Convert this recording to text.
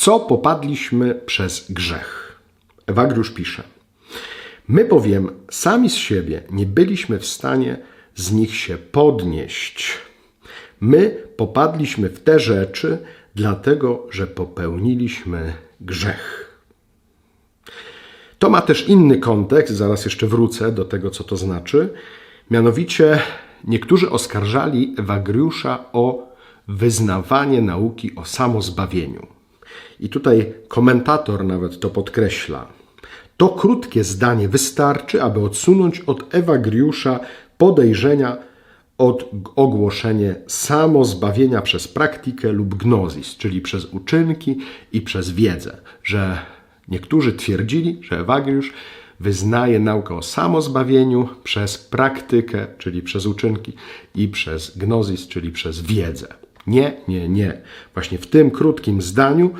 co popadliśmy przez grzech. Ewagriusz pisze. My bowiem sami z siebie nie byliśmy w stanie z nich się podnieść. My popadliśmy w te rzeczy, dlatego że popełniliśmy grzech. To ma też inny kontekst, zaraz jeszcze wrócę do tego, co to znaczy. Mianowicie niektórzy oskarżali Ewagriusza o wyznawanie nauki o samozbawieniu. I tutaj komentator nawet to podkreśla. To krótkie zdanie wystarczy, aby odsunąć od Ewagriusza podejrzenia od ogłoszenie samozbawienia przez praktykę lub gnozis, czyli przez uczynki i przez wiedzę, że niektórzy twierdzili, że Ewagriusz wyznaje naukę o samozbawieniu przez praktykę, czyli przez uczynki i przez gnozis, czyli przez wiedzę. Nie, nie, nie. Właśnie w tym krótkim zdaniu